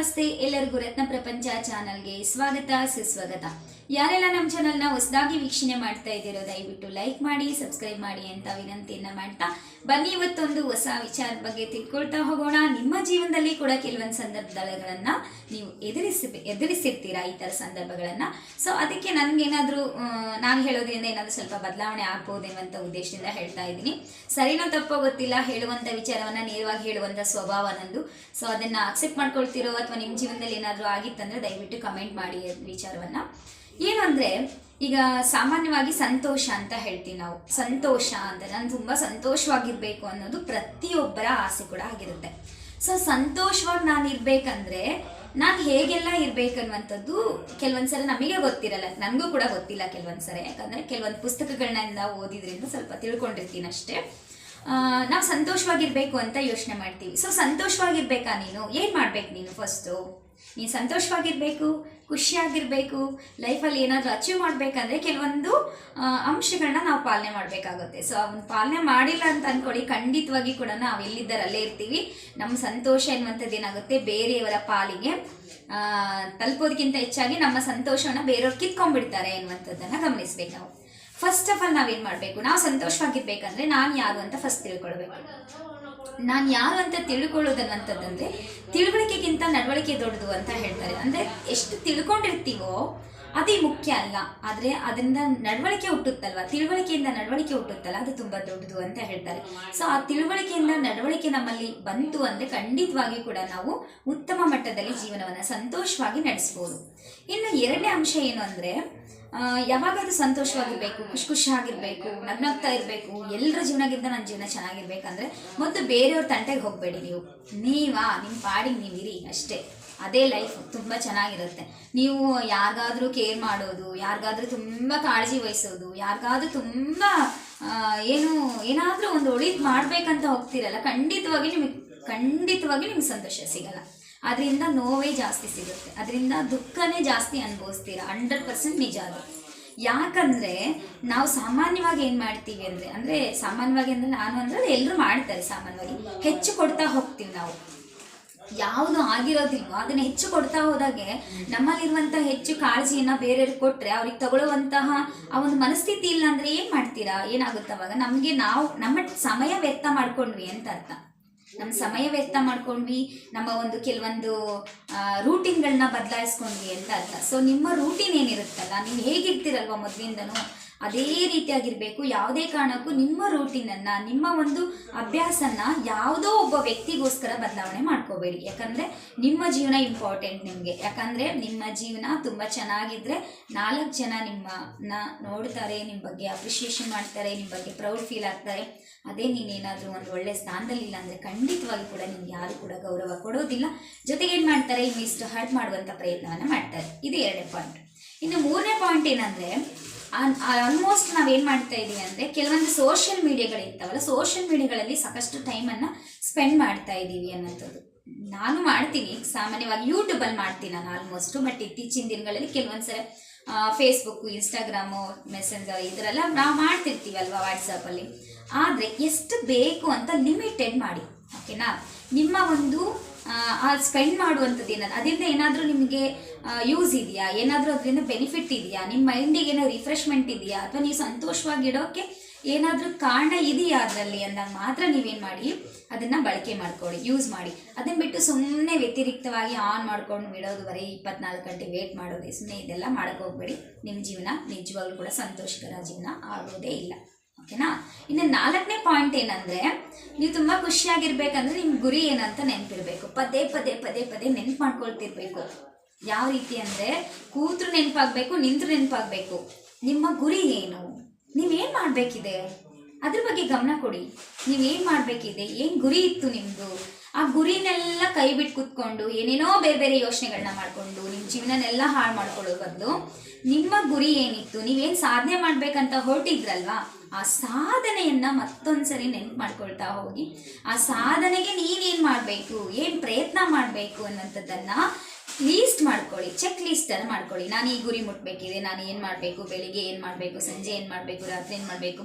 ನಮಸ್ತೆ ಎಲ್ಲರಿಗೂ ರತ್ನ ಪ್ರಪಂಚ ಚಾನಲ್ಗೆ ಸ್ವಾಗತ, ಸುಸ್ವಾಗತ. ಯಾರೆಲ್ಲ ನಮ್ಮ ಚಾನಲ್ನ ಹೊಸದಾಗಿ ವೀಕ್ಷಣೆ ಮಾಡ್ತಾ ಇದ್ದೀರೋ ದಯವಿಟ್ಟು ಲೈಕ್ ಮಾಡಿ, ಸಬ್ಸ್ಕ್ರೈಬ್ ಮಾಡಿ ಅಂತ ವಿನಂತಿಯನ್ನ ಮಾಡ್ತಾ ಬನ್ನಿ. ಇವತ್ತೊಂದು ಹೊಸ ವಿಚಾರದ ಬಗ್ಗೆ ತಿಳ್ಕೊಳ್ತಾ ಹೋಗೋಣ. ನಿಮ್ಮ ಜೀವನದಲ್ಲಿ ಕೂಡ ಕೆಲವೊಂದು ಸಂದರ್ಭಗಳನ್ನ ನೀವು ಎದುರಿಸಿ, ಎದುರಿಸಿರ್ತೀರಾ ಈ ಥರ ಸಂದರ್ಭಗಳನ್ನ? ಸೊ ಅದಕ್ಕೆ ನನ್ಗೇನಾದ್ರೂ ನಾನು ಹೇಳೋದ್ರಿಂದ ಏನಾದರೂ ಸ್ವಲ್ಪ ಬದಲಾವಣೆ ಆಗ್ಬೋದೇವಂತ ಉದ್ದೇಶದಿಂದ ಹೇಳ್ತಾ ಇದ್ದೀನಿ. ಸರಿನೋ ತಪ್ಪೋ ಗೊತ್ತಿಲ್ಲ. ಹೇಳುವಂತ ವಿಚಾರವನ್ನ ನೇರವಾಗಿ ಹೇಳುವಂತ ಸ್ವಭಾವ ನಂದು. ಸೊ ಅದನ್ನ ಅಕ್ಸೆಪ್ಟ್ ಮಾಡ್ಕೊಳ್ತಿರೋ ಅಥವಾ ನಿಮ್ಮ ಜೀವನದಲ್ಲಿ ಏನಾದರೂ ಆಗಿತ್ತಂದ್ರೆ ದಯವಿಟ್ಟು ಕಮೆಂಟ್ ಮಾಡಿ ವಿಚಾರವನ್ನ. ಏನಂದ್ರೆ, ಈಗ ಸಾಮಾನ್ಯವಾಗಿ ಸಂತೋಷ ಅಂತ ಹೇಳ್ತೀವಿ ನಾವು. ಸಂತೋಷ ಅಂತ, ನಾನು ತುಂಬಾ ಸಂತೋಷವಾಗಿರ್ಬೇಕು ಅನ್ನೋದು ಪ್ರತಿಯೊಬ್ಬರ ಆಸೆ ಕೂಡ ಆಗಿರುತ್ತೆ. ಸೊ ಸಂತೋಷವಾಗಿ ನಾನು ಇರ್ಬೇಕಂದ್ರೆ, ನಾನು ಹೇಗೆಲ್ಲ ಇರ್ಬೇಕನ್ನುವಂಥದ್ದು ಕೆಲವೊಂದ್ಸಲ ನಮಗೆ ಗೊತ್ತಿರಲ್ಲ. ನನಗೂ ಕೂಡ ಗೊತ್ತಿಲ್ಲ ಕೆಲವೊಂದ್ಸಲ ಯಾಕಂದ್ರೆ, ಕೆಲವೊಂದು ಪುಸ್ತಕಗಳನ್ನ ಓದಿದ್ರಿಂದ ಸ್ವಲ್ಪ ತಿಳ್ಕೊಂಡಿರ್ತೀನಿ ಅಷ್ಟೇ ನಾವು ಸಂತೋಷವಾಗಿರ್ಬೇಕು ಅಂತ ಯೋಚನೆ ಮಾಡ್ತೀವಿ. ಸೊ ಸಂತೋಷವಾಗಿರ್ಬೇಕಾ ನೀನು? ಏನು ಮಾಡ್ಬೇಕು ನೀನು ಫಸ್ಟು ನೀನು ಸಂತೋಷವಾಗಿರಬೇಕು, ಖುಷಿಯಾಗಿರಬೇಕು ಲೈಫಲ್ಲಿ ಏನಾದರೂ ಅಚೀವ್ ಮಾಡಬೇಕಂದ್ರೆ ಕೆಲವೊಂದು ಅಂಶಗಳನ್ನ ನಾವು ಪಾಲನೆ ಮಾಡಬೇಕಾಗುತ್ತೆ. ಸೊ ಅವನ್ನ ಪಾಲನೆ ಮಾಡಿಲ್ಲ ಅಂತ ಅಂದ್ಕೊಳ್ಳಿ ಖಂಡಿತವಾಗಿ ಕೂಡ ನಾವು ಎಲ್ಲಿದ್ದರಲ್ಲೇ ಇರ್ತೀವಿ. ನಮ್ಮ ಸಂತೋಷ ಎನ್ನುವಂಥದ್ದು ಏನಾಗುತ್ತೆ? ಬೇರೆಯವರ ಪಾಲಿಗೆ ತಲುಪೋದಕ್ಕಿಂತ ಹೆಚ್ಚಾಗಿ ನಮ್ಮ ಸಂತೋಷವನ್ನು ಬೇರೆಯವ್ರು ಕಿತ್ಕೊಂಡ್ಬಿಡ್ತಾರೆ ಎನ್ನುವಂಥದ್ದನ್ನು ಗಮನಿಸ್ಬೇಕು ನಾವು. ಫಸ್ಟ್ ಆಫ್ ಆಲ್ ನಾವೇನ್ ಮಾಡಬೇಕು? ನಾವು ಸಂತೋಷವಾಗಿರ್ಬೇಕಂದ್ರೆ ನಾನು ಯಾರು ಅಂತ ಫಸ್ಟ್ ತಿಳ್ಕೊಳ್ಬೇಕು. ನಾನು ಯಾರು ಅಂತ ತಿಳ್ಕೊಳ್ಳೋದನ್ನಂಥದ್ದಂದರೆ ತಿಳುವಳಿಕೆಗಿಂತ ನಡವಳಿಕೆ ದೊಡ್ಡದು ಅಂತ ಹೇಳ್ತಾರೆ. ಅಂದ್ರೆ ಎಷ್ಟು ತಿಳ್ಕೊಂಡಿರ್ತೀವೋ ಅದೇ ಮುಖ್ಯ ಅಲ್ಲ. ಆದರೆ ಅದರಿಂದ ನಡವಳಿಕೆ ಹುಟ್ಟುತ್ತಲ್ವ? ತಿಳುವಳಿಕೆಯಿಂದ ನಡವಳಿಕೆ ಹುಟ್ಟುತ್ತಲ್ಲ, ಅದು ತುಂಬಾ ದೊಡ್ಡದು ಅಂತ ಹೇಳ್ತಾರೆ. ಸೊ ಆ ತಿಳುವಳಿಕೆಯಿಂದ ನಡವಳಿಕೆ ನಮ್ಮಲ್ಲಿ ಬಂತು ಅಂದ್ರೆ ಖಂಡಿತವಾಗಿ ಕೂಡ ನಾವು ಉತ್ತಮ ಮಟ್ಟದಲ್ಲಿ ಜೀವನವನ್ನು ಸಂತೋಷವಾಗಿ ನಡೆಸ್ಬೋದು. ಇನ್ನು ಎರಡನೇ ಅಂಶ ಏನು ಅಂದರೆ ಯಾವಾಗಾದ್ರೂ ಸಂತೋಷವಾಗಿರಬೇಕು, ಖುಷಿ ಖುಷಿಯಾಗಿರಬೇಕು, ನಗ್ನಗ್ತಾ ಇರಬೇಕು ಎಲ್ಲರ ಜೀವನಗಿಂತ ನನ್ನ ಜೀವನ ಚೆನ್ನಾಗಿರ್ಬೇಕಂದ್ರೆ ಮತ್ತು ಬೇರೆಯವ್ರ ತಂಟೆಗೆ ಹೋಗಬೇಡಿ ನೀವು. ನೀವಾ ನಿಮ್ಮ ಪಾಡಿಗೆ ನೀವಿರಿ ಅಷ್ಟೇ. ಅದೇ ಲೈಫ್ ತುಂಬ ಚೆನ್ನಾಗಿರುತ್ತೆ. ನೀವು ಯಾರಿಗಾದರೂ ಕೇರ್ ಮಾಡೋದು, ಯಾರಿಗಾದರೂ ತುಂಬ ಕಾಳಜಿ ವಹಿಸೋದು, ಯಾರಿಗಾದ್ರೂ ತುಂಬ ಏನು, ಏನಾದರೂ ಒಂದು ಒಳಿತು ಮಾಡ್ಬೇಕಂತ ಹೋಗ್ತಿರಲ್ಲ, ಖಂಡಿತವಾಗಿ ನಿಮಗೆ, ಖಂಡಿತವಾಗಿ ನಿಮ್ಗೆ ಸಂತೋಷ ಸಿಗಲ್ಲ. ಅದರಿಂದ ನೋವೇ ಜಾಸ್ತಿ ಸಿಗುತ್ತೆ. ಅದರಿಂದ ದುಃಖನೇ ಜಾಸ್ತಿ ಅನುಭವಿಸ್ತೀರಾ? ಹಂಡ್ರೆಡ್ ಪರ್ಸೆಂಟ್ ನಿಜ ಅದು. ಯಾಕಂದರೆ ನಾವು ಸಾಮಾನ್ಯವಾಗಿ ಏನು ಮಾಡ್ತೀವಿ ಅಂದರೆ ಅಂದರೆ ಸಾಮಾನ್ಯವಾಗಿ ಅಂದರೆ ನಾನು ಅಂದ್ರೆ ಎಲ್ಲರೂ ಮಾಡ್ತಾರೆ ಸಾಮಾನ್ಯವಾಗಿ. ಹೆಚ್ಚು ಕೊಡ್ತಾ ಹೋಗ್ತೀವಿ ನಾವು. ಯಾವುದು ಆಗಿರೋದಿಲ್ವೋ ಅದನ್ನು ಹೆಚ್ಚು ಕೊಡ್ತಾ ಹೋದಾಗೆ ನಮ್ಮಲ್ಲಿರುವಂತಹ ಹೆಚ್ಚು ಕಾಳಜಿಯನ್ನ ಬೇರೆಯವ್ರಿಗೆ ಕೊಟ್ಟರೆ ಅವ್ರಿಗೆ ತಗೊಳ್ಳುವಂತಹ ಆ ಒಂದು ಮನಸ್ಥಿತಿ ಇಲ್ಲ ಅಂದ್ರೆ ಏನು ಮಾಡ್ತೀರಾ? ಏನಾಗುತ್ತೆ ಅವಾಗ? ನಮಗೆ ನಾವು, ನಮ್ಮ ಸಮಯ ವ್ಯರ್ಥ ಮಾಡ್ಕೊಂಡ್ವಿ ಅಂತ ಅರ್ಥ. ನಮ್ಮ ಸಮಯ ವ್ಯರ್ಥ ಮಾಡ್ಕೊಂಡ್ವಿ, ನಮ್ಮ ಒಂದು ಕೆಲವೊಂದು ರೂಟೀನ್ಗಳನ್ನ ಬದಲಾಯಿಸ್ಕೊಂಡ್ವಿ ಅಂತ ಅರ್ಥ. ಸೊ ನಿಮ್ಮ ರೂಟೀನ್ ಏನಿರುತ್ತಲ್ಲ, ನೀವು ಹೇಗಿರ್ತೀರಲ್ವ ಮೊದಲಿಂದನೂ? ಅದೇ ರೀತಿಯಾಗಿರ್ಬೇಕು. ಯಾವುದೇ ಕಾರಣಕ್ಕೂ ನಿಮ್ಮ ರೂಟೀನನ್ನು ನಿಮ್ಮ ಒಂದು ಅಭ್ಯಾಸನ ಯಾವುದೋ ಒಬ್ಬ ವ್ಯಕ್ತಿಗೋಸ್ಕರ ಬದಲಾವಣೆ ಮಾಡ್ಕೋಬೇಡಿ. ಯಾಕಂದ್ರೆ ನಿಮ್ಮ ಜೀವನ ಇಂಪಾರ್ಟೆಂಟ್ ನಿಮಗೆ. ಯಾಕಂದ್ರೆ ನಿಮ್ಮ ಜೀವನ ತುಂಬಾ ಚೆನ್ನಾಗಿದ್ರೆ ನಾಲ್ಕು ಜನ ನಿಮ್ಮನ್ನ ನೋಡ್ತಾರೆ ನಿಮ್ಮ ಬಗ್ಗೆ ಅಪ್ರಿಷಿಯೇಷನ್ ಮಾಡ್ತಾರೆ ನಿಮ್ಮ ಬಗ್ಗೆ ಪ್ರೌಡ್ ಫೀಲ್ ಆಗ್ತಾರೆ. ಅದೇ ನೀನೇನಾದರೂ ಒಂದು ಒಳ್ಳೆ ಸ್ಥಾನದಲ್ಲಿ ಇಲ್ಲ ಅಂದರೆ ಖಂಡಿತವಾಗಿ ಕೂಡ ನಿಮ್ಗೆ ಯಾರು ಕೂಡ ಗೌರವ ಕೊಡೋದಿಲ್ಲ. ಜೊತೆಗೆ ಏನು ಮಾಡ್ತಾರೆ? ಇನ್ನಿಷ್ಟು ಹರ್ಟ್ ಮಾಡುವಂಥ ಪ್ರಯತ್ನವನ್ನು ಮಾಡ್ತಾರೆ. ಇದು ಎರಡನೇ ಪಾಯಿಂಟ್ ಇನ್ನು ಮೂರನೇ ಪಾಯಿಂಟ್ ಏನಂದರೆ ಆಲ್ಮೋಸ್ಟ್ ನಾವೇನು ಮಾಡ್ತಾ ಇದ್ದೀವಿ ಅಂದರೆ ಕೆಲವೊಂದು ಸೋಷಿಯಲ್ ಮೀಡಿಯಾಗಳಿರ್ತಾವಲ್ಲ ಸೋಷಿಯಲ್ ಮೀಡಿಯಾಗಳಲ್ಲಿ ಸಾಕಷ್ಟು ಟೈಮನ್ನು ಸ್ಪೆಂಡ್ ಮಾಡ್ತಾ ಇದ್ದೀವಿ ಅನ್ನೋಂಥದ್ದು ನಾನು ಮಾಡ್ತೀನಿ, ಸಾಮಾನ್ಯವಾಗಿ ಯೂಟ್ಯೂಬಲ್ಲಿ ಮಾಡ್ತೀನಿ ನಾನು ಆಲ್ಮೋಸ್ಟು ಬಟ್ ಇತ್ತೀಚಿನ ದಿನಗಳಲ್ಲಿ ಕೆಲವೊಂದ್ಸಲ ಫೇಸ್ಬುಕ್ಕು ಇನ್ಸ್ಟಾಗ್ರಾಮು ಮೆಸೆಂಜರ್ ಇದರೆಲ್ಲ ನಾವು ಮಾಡ್ತಿರ್ತೀವಲ್ವಾ ವಾಟ್ಸಪ್ಪಲ್ಲಿ ಆದರೆ ಎಷ್ಟು ಬೇಕು ಅಂತ ಲಿಮಿಟೆಡ್ ಮಾಡಿ ಓಕೆನಾ ನಿಮ್ಮ ಒಂದು ಆ ಸ್ಪೆಂಡ್ ಮಾಡುವಂಥದ್ದು ಏನಾದ್ರು ಅದರಿಂದ ಏನಾದರೂ ನಿಮಗೆ ಯೂಸ್ ಇದೆಯಾ? ಏನಾದರೂ ಅದರಿಂದ ಬೆನಿಫಿಟ್ ಇದೆಯಾ? ನಿಮ್ಮ ಮೈಂಡಿಗೆ ಏನೋ ರಿಫ್ರೆಶ್ಮೆಂಟ್ ಇದೆಯಾ? ಅಥವಾ ನೀವು ಸಂತೋಷವಾಗಿಡೋಕ್ಕೆ ಏನಾದರೂ ಕಾರಣ ಇದೆಯಾ ಅದರಲ್ಲಿ ಅಂದಾಗ ಮಾತ್ರ ನೀವೇನು ಮಾಡಿ, ಅದನ್ನು ಬಳಕೆ ಮಾಡ್ಕೊಳ್ಳಿ ಯೂಸ್ ಮಾಡಿ. ಅದನ್ನು ಬಿಟ್ಟು ಸುಮ್ಮನೆ ವ್ಯತಿರಿಕ್ತವಾಗಿ ಆನ್ ಮಾಡ್ಕೊಂಡು ಬಿಡೋದು ಬರೀ ಇಪ್ಪತ್ನಾಲ್ಕು ಗಂಟೆ ವೇಟ್ ಮಾಡೋದು ಸುಮ್ಮನೆ ಇದೆಲ್ಲ ಮಾಡೋಕ್ಕೆ ಹೋಗ್ಬೇಡಿ. ನಿಮ್ಮ ಜೀವನ ನಿಜವಾಗ್ಲೂ ಕೂಡ ಸಂತೋಷಕರ ಜೀವನ ಆಗೋದೇ ಇಲ್ಲ. ಓಕೆನಾ? ಇನ್ನು ನಾಲ್ಕನೇ ಪಾಯಿಂಟ್ ಏನಂದ್ರೆ, ನೀವು ತುಂಬಾ ಖುಷಿಯಾಗಿರ್ಬೇಕಂದ್ರೆ ನಿಮ್ಮ ಗುರಿ ಏನಂತ ನೆನಪಿರ್ಬೇಕು ಪದೇ ಪದೇ ಪದೇ ಪದೇ ನೆನ್ಪು ಮಾಡ್ಕೊಳ್ತಿರ್ಬೇಕು ಯಾವ ರೀತಿ ಅಂದ್ರೆ, ಕೂತ್ರು ನೆನಪಾಗಬೇಕು, ನಿಂತ್ರು ನೆನಪಾಗಬೇಕು. ನಿಮ್ಮ ಗುರಿ ಏನು? ನೀವೇನು ಮಾಡಬೇಕಿದೆ? ಅದ್ರ ಬಗ್ಗೆ ಗಮನ ಕೊಡಿ. ನೀವೇನು ಮಾಡಬೇಕಿದೆ? ಏನು ಗುರಿ ಇತ್ತು ನಿಮ್ದು? ಆ ಗುರಿನೆಲ್ಲ ಕೈ ಬಿಟ್ಟು ಕುತ್ಕೊಂಡು ಏನೇನೋ ಬೇರೆ ಬೇರೆ ಯೋಚನೆಗಳನ್ನ ಮಾಡಿಕೊಂಡು ನಿಮ್ಮ ಜೀವನನೆಲ್ಲ ಹಾಳು ಮಾಡ್ಕೊಳ್ಳೋ ಬದಲು ನಿಮ್ಮ ಗುರಿ ಏನಿತ್ತು, ನೀವೇನು ಸಾಧನೆ ಮಾಡ್ಬೇಕಂತ ಹೊರಟಿದ್ರಲ್ವಾ? ಆ ಸಾಧನೆಯನ್ನ ಮತ್ತೊಂದ್ಸರಿ ನೆನ್ಪು ಮಾಡ್ಕೊಳ್ತಾ ಹೋಗಿ, ಆ ಸಾಧನೆಗೆ ನೀನೇನು ಮಾಡಬೇಕು, ಏನು ಪ್ರಯತ್ನ ಮಾಡಬೇಕು ಅನ್ನೋಂಥದ್ದನ್ನ ಲೀಸ್ಟ್ ಮಾಡ್ಕೊಳ್ಳಿ ಚೆಕ್ ಲೀಸ್ಟ್ ಅನ್ನು ಮಾಡ್ಕೊಳ್ಳಿ. ನಾನು ಈ ಗುರಿ ಮುಟ್ಬೇಕಿದೆ, ನಾನು ಏನು ಮಾಡಬೇಕು, ಬೆಳಿಗ್ಗೆ ಏನು ಮಾಡಬೇಕು, ಸಂಜೆ ಏನು ಮಾಡಬೇಕು, ರಾತ್ರಿ ಏನು ಮಾಡಬೇಕು?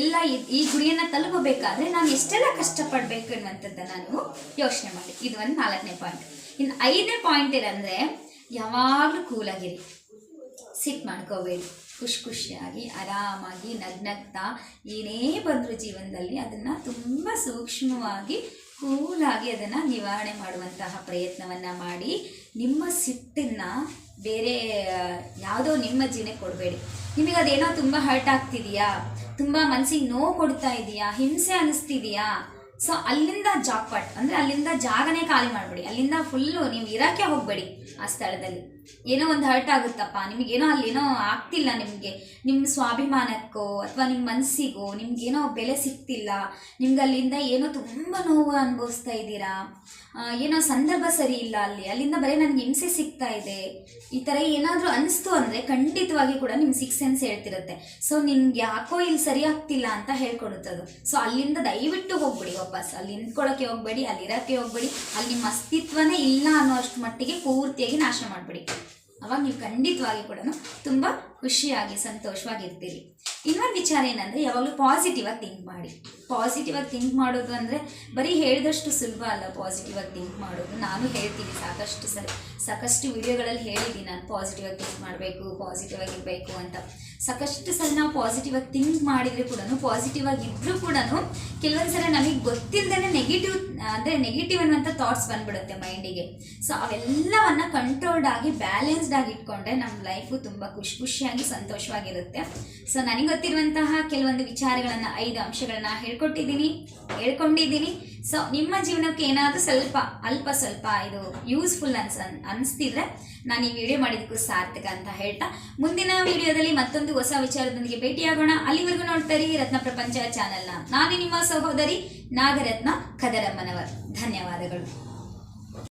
ಎಲ್ಲ ಈ ಗುರಿಯನ್ನು ತಲುಪಬೇಕಾದ್ರೆ ನಾನು ಎಷ್ಟೆಲ್ಲ ಕಷ್ಟಪಡಬೇಕು ಅನ್ನುವಂಥದ್ದನ್ನು ನಾನು ಯೋಚನೆ ಮಾಡಿ. ಇದು ಒಂದು ನಾಲ್ಕನೇ ಪಾಯಿಂಟ್ ಇನ್ನು ಐದನೇ ಪಾಯಿಂಟ್ ಏನಂದರೆ, ಯಾವಾಗಲೂ ಕೂಲಾಗಿರಿ. ಸಿಟ್ ಮಾಡ್ಕೋಬೇಡಿ. ಖುಷಿ ಖುಷಿಯಾಗಿ, ಆರಾಮಾಗಿ, ನಗ್ನಗ್ತಾ ಏನೇ ಬಂದರೂ ಜೀವನದಲ್ಲಿ ಅದನ್ನು ತುಂಬ ಸೂಕ್ಷ್ಮವಾಗಿ ಕೂಲಾಗಿ ಅದನ್ನು ನಿವಾರಣೆ ಮಾಡುವಂತಹ ಪ್ರಯತ್ನವನ್ನು ಮಾಡಿ ನಿಮ್ಮ ಸಿಟ್ಟನ್ನು ಬೇರೆ ಯಾವುದೋ ನಿಮ್ಮ ಜೀವನಕ್ಕೆ ಕೊಡಬೇಡಿ. ನಿಮಗೆ ಅದೇನೋ ತುಂಬ ಹರ್ಟ್ ಆಗ್ತಿದೆಯಾ? ತುಂಬ ಮನಸ್ಸಿಗೆ ನೋವು ಕೊಡ್ತಾ ಇದೆಯಾ? ಹಿಂಸೆ ಅನ್ನಿಸ್ತಿದೆಯಾ ಸೊ ಅಲ್ಲಿಂದ ಜಾಕ್ಪಾಟ್ ಅಂದರೆ ಅಲ್ಲಿಂದ ಜಾಗನೇ ಖಾಲಿ ಮಾಡಬೇಡಿ. ಅಲ್ಲಿಂದ ಫುಲ್ಲು ನೀವು ಇರೋಕ್ಕೆ ಹೋಗಬೇಡಿ ಆ ಸ್ಥಳದಲ್ಲಿ. ಏನೋ ಒಂದು ಹರ್ಟ್ ಆಗುತ್ತಪ್ಪ. ನಿಮಗೇನೋ ಅಲ್ಲೇನೋ ಆಗ್ತಿಲ್ಲ ನಿಮಗೆ. ನಿಮ್ಮ ಸ್ವಾಭಿಮಾನಕ್ಕೋ ಅಥವಾ ನಿಮ್ಮ ಮನಸ್ಸಿಗೋ ನಿಮ್ಗೇನೋ ಬೆಲೆ ಸಿಗ್ತಿಲ್ಲ. ನಿಮ್ಗೆ ಅಲ್ಲಿಂದ ಏನೋ ತುಂಬ ನೋವು ಅನುಭವಿಸ್ತಾ ಇದ್ದೀರಾ? ಏನೋ ಸಂದರ್ಭ ಸರಿ ಇಲ್ಲ ಅಲ್ಲಿ. ಅಲ್ಲಿಂದ ಬರೀ ನನಗೆ ಹಿಂಸೆ ಸಿಗ್ತಾ ಇದೆ. ಈ ಥರ ಏನಾದರೂ ಅನಿಸ್ತು ಅಂದರೆ ಖಂಡಿತವಾಗಿ ಕೂಡ ನಿಮ್ಮ ಸಿಕ್ಸ್ ಸೆನ್ಸ್ ಹೇಳ್ತಿರುತ್ತೆ. ಸೊ ನಿಮ್ಗೆ ಯಾಕೋ ಇಲ್ಲಿ ಸರಿ ಆಗ್ತಿಲ್ಲ ಅಂತ ಹೇಳ್ಕೊಡುತ್ತದು. ಸೊ ಅಲ್ಲಿಂದ ದಯವಿಟ್ಟು ಹೋಗ್ಬಿಡಿ ವಾಪಸ್. ಅಲ್ಲಿ ನಿಂತ್ಕೊಳ್ಳೋಕೆ ಹೋಗ್ಬೇಡಿ, ಅಲ್ಲಿ ಇರೋಕ್ಕೆ ಹೋಗ್ಬೇಡಿ. ಅಲ್ಲಿ ನಿಮ್ಮ ಅಸ್ತಿತ್ವನೇ ಇಲ್ಲ ಅನ್ನೋ ಅಷ್ಟು ಮಟ್ಟಿಗೆ ಪೂರ್ತಿಯಾಗಿ ನಾಶ ಮಾಡಿಬಿಡಿ. ಅವಾಗ ನೀವು ಖಂಡಿತವಾಗಿ ಕೂಡ ತುಂಬ ಖುಷಿಯಾಗಿ, ಸಂತೋಷವಾಗಿರ್ತೀರಿ. ಇನ್ನೊಂದು ವಿಚಾರ ಏನಂದರೆ, ಯಾವಾಗಲೂ ಪಾಸಿಟಿವ್ ಆಗಿ ಥಿಂಕ್ ಮಾಡಿ. ಪಾಸಿಟಿವ್ ಆಗಿ ಥಿಂಕ್ ಮಾಡೋದು ಅಂದರೆ ಬರೀ ಹೇಳಿದಷ್ಟು ಸುಲಭ ಅಲ್ಲ ಪಾಸಿಟಿವ್ ಥಿಂಕ್ ಮಾಡೋದು. ನಾನು ಹೇಳ್ತೀನಿ, ಸಾಕಷ್ಟು ಸರಿ, ಸಾಕಷ್ಟು ವಿಡಿಯೋಗಳಲ್ಲಿ ಹೇಳಿದ್ದೀನಿ ನಾನು ಪಾಸಿಟಿವ್ ಆಗಿ ಥಿಂಕ್ ಮಾಡಬೇಕು ಪಾಸಿಟಿವ್ ಆಗಿರಬೇಕು ಅಂತ. ಸಾಕಷ್ಟು ಸಲ ನಾವು ಪಾಸಿಟಿವ್ ಆಗಿ ಥಿಂಕ್ ಮಾಡಿದರೆ ಕೂಡ ಪಾಸಿಟಿವ್ ಆಗಿ ಇದ್ರೂ ಕೂಡ ಕೆಲವೊಂದು ಸಲ ನಮಗೆ ಗೊತ್ತಿಲ್ಲದೇ ನೆಗೆಟಿವ್ ಅಂದರೆ ನೆಗೆಟಿವ್ ಅನ್ನುವಂಥ ಥಾಟ್ಸ್ ಬಂದ್ಬಿಡುತ್ತೆ ಮೈಂಡಿಗೆ ಸೊ ಅವೆಲ್ಲವನ್ನ ಕಂಟ್ರೋಲ್ಡ್ ಆಗಿ ಬ್ಯಾಲೆನ್ಸ್ಡ್ ಆಗಿ ಇಟ್ಕೊಂಡ್ರೆ ನಮ್ಮ ಲೈಫು ತುಂಬ ಖುಷಿ, ಖುಷಿಯಾಗಿ, ಸಂತೋಷವಾಗಿರುತ್ತೆ. ಸೊ ನನಗೆ ಗೊತ್ತಿರುವಂತಹ ಕೆಲವೊಂದು ವಿಚಾರಗಳನ್ನು, ಐದು ಅಂಶಗಳನ್ನು ಹೇಳ್ಕೊಟ್ಟಿದ್ದೀನಿ, ಹೇಳ್ಕೊಂಡಿದ್ದೀನಿ. ಸೊ ನಿಮ್ಮ ಜೀವನಕ್ಕೆ ಏನಾದರೂ ಸ್ವಲ್ಪ, ಅಲ್ಪ ಸ್ವಲ್ಪ ಇದು ಯೂಸ್ಫುಲ್ ಅನ್ಸ, ಅನಿಸ್ತಿದ್ರೆ ನಾನು ಈ ವಿಡಿಯೋ ಮಾಡಿದ್ದಕ್ಕೂ ಸಾರ್ಥಕ ಅಂತ ಹೇಳ್ತಾ. ಮುಂದಿನ ವಿಡಿಯೋದಲ್ಲಿ ಮತ್ತೊಂದು ಹೊಸ ವಿಚಾರದೊಂದಿಗೆ ಭೇಟಿಯಾಗೋಣ. ಅಲ್ಲಿವರೆಗೂ ನೋಡ್ತಾರೆ ರತ್ನ ಪ್ರಪಂಚ ಚಾನೆಲ್ನ ನಾನು ನಿಮ್ಮ ಸಹೋದರಿ ನಾಗರತ್ನ ಕದರಮ್ಮನವರ್ ಧನ್ಯವಾದಗಳು.